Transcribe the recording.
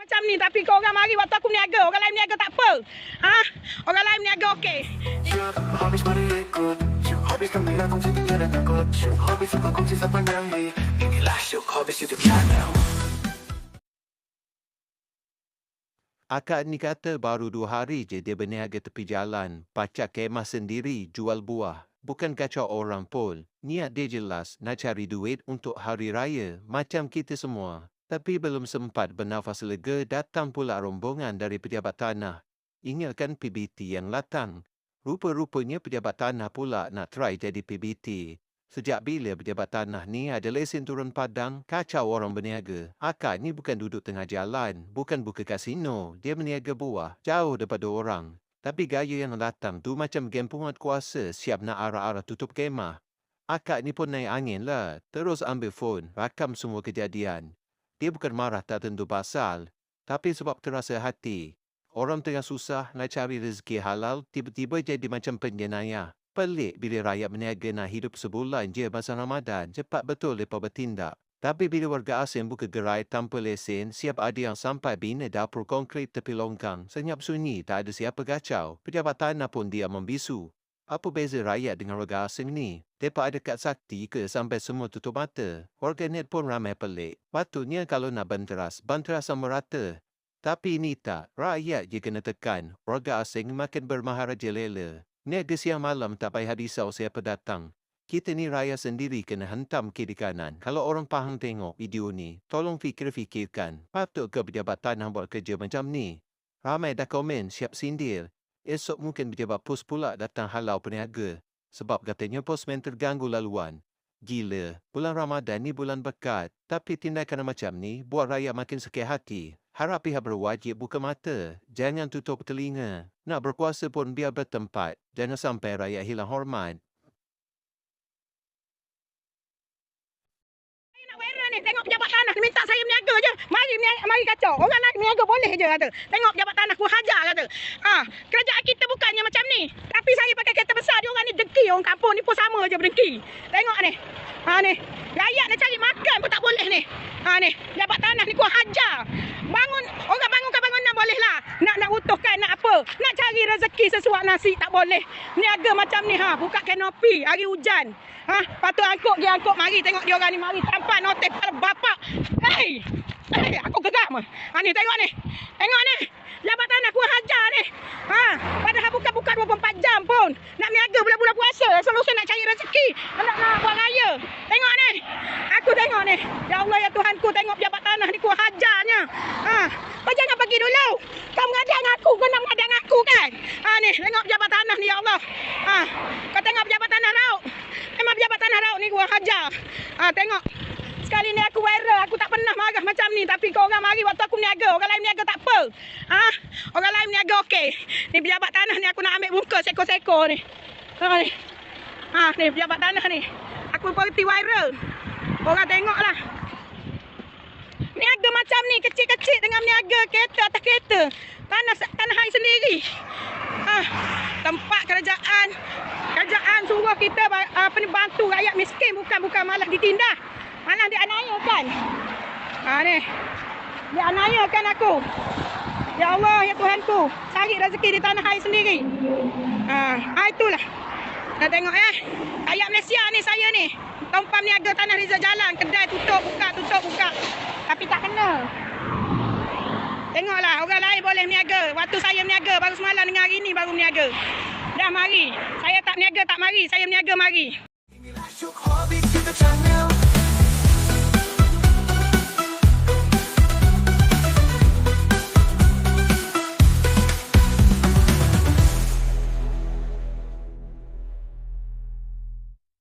macam ni tapi kau orang mari waktu aku berniaga. Orang lain berniaga tak apa. Ha? Orang lain berniaga okey. Akak ni kata baru dua hari je dia berniaga tepi jalan, pacak kemah sendiri jual buah. Bukan kacau orang pun. Niat dia jelas nak cari duit untuk hari raya macam kita semua. Tapi belum sempat bernafas lega datang pula rombongan dari pejabat tanah. Ingatkan PBT yang latang. Rupa-rupanya pejabat tanah pula nak try jadi PBT. Sejak bila pejabat tanah ni ada lesen turun padang, kacau orang berniaga. Akak ni bukan duduk tengah jalan, bukan buka kasino. Dia berniaga buah, jauh daripada orang. Tapi gaya yang datang tu macam geng penguat kuasa siap nak arah-arah tutup kemah. Akak ni pun naik angin lah. Terus ambil phone, rakam semua kejadian. Dia bukan marah tak tentu pasal, tapi sebab terasa hati. Orang tengah susah nak cari rezeki halal, tiba-tiba jadi macam penjenayah. Pelik bila rakyat berniaga nak hidup sebulan je masa Ramadan. Cepat betul mereka bertindak. Tapi bila warga asing buka gerai tanpa lesen, siap ada yang sampai bina dapur konkret tepi longkang. Senyap sunyi, tak ada siapa kacau. Pejabat tanah pun dia membisu. Apa beza rakyat dengan warga asing ni? Mereka ada kad sakti ke sampai semua tutup mata? Warga net pun ramai pelik. Patutnya kalau nak banteras, banteras sama rata. Tapi ini tak. Rakyat je kena tekan. Warga asing makin bermaharaja lela. Niaga siang malam tak payah risau siapa datang. Kita ni raya sendiri kena hentam kiri kanan. Kalau orang Pahang tengok video ni, tolong fikir-fikirkan. Patut ke pejabat tanah buat kerja macam ni? Ramai dah komen siap sindir. Esok mungkin pejabat pos pula datang halau peniaga. Sebab katanya posmen terganggu laluan. Gila, bulan Ramadan ni bulan berkat. Tapi tindakan macam ni buat rakyat makin sakit hati. Harap pihak berwajib buka mata. Jangan tutup telinga. Nak berkuasa pun biar bertempat. Jangan sampai rakyat hilang hormat. Nak. Tengok pejabat tanah ni minta saya berniaga je. Mari berniaga, mari kacau. Orang lain berniaga boleh je kata. Tengok pejabat tanah ku hajar kata. Ha, kerajaan kita bukannya macam ni. Tapi saya pakai kereta orang kampung ni pun sama je berdengki. Tengok ni. Ha ni. Rakyat nak cari makan pun tak boleh ni. Ha ni. Pejabat tanah ni ku hajar. Bangun. Orang bangunkan bangunan boleh lah. Nak nak utuhkan nak apa. Nak cari rezeki sesuap nasi tak boleh. Niaga macam ni ha. Buka kanopi. Hari hujan. Ha, patut angkut dia angkut mari tengok dia orang ni mari tanpa notis kepala bapak. Hei. Hei, aku geram. Ha ni tengok ni. Tengok ni. Jabat tanah ku hajar ni. Ha, 24 jam pun. Nak niaga bulan-bulan puasa, solusi nak cari rezeki, nak nak buat raya. Tengok ni. Aku tengok ni. Ya Allah ya Tuhanku tengok pejabat tanah ni ku hajarnya. Ha, kau jangan pergi dulu. Kau mengadang aku, kau nak mengadang aku kan? Ha ni, tengok pejabat tanah ni ya Allah. Ha, kau tengok pejabat tanah laut. Memang pejabat tanah laut ni gua hajar. Ha, tengok. Sekali ni aku viral, aku tak pernah marah macam ni. Tapi kau orang mari waktu aku berniaga. Orang lain berniaga tak apa. Ha? Orang lain berniaga okey. Ni pejabat tanah ni aku nak ambil muka seko-seko ni. Ha ni. Ha ni pejabat tanah ni. Aku berhenti viral. Orang tengoklah. Niaga macam ni, kecil-kecil dengan niaga kereta atas kereta. Tanah tanah air sendiri. Ha, tempat kerajaan. Kerajaan suruh kita apa ni bantu rakyat miskin bukan bukan malah ditindas. Malah dianiayakan. Ha ni. Dianiayakan aku. Ya Allah, ya Tuhanku. Cari rezeki di tanah air sendiri. Ha, ha itulah. Dah tengok eh. Rakyat Malaysia ni saya ni. Tumpam niaga tanah Rizal Jalan. Kedai tutup, buka, tutup, buka. Tapi tak kena. Tengoklah, orang lain boleh niaga. Waktu saya niaga, baru semalam dengan hari ni baru niaga. Dah mari. Saya tak niaga, tak mari. Saya niaga mari.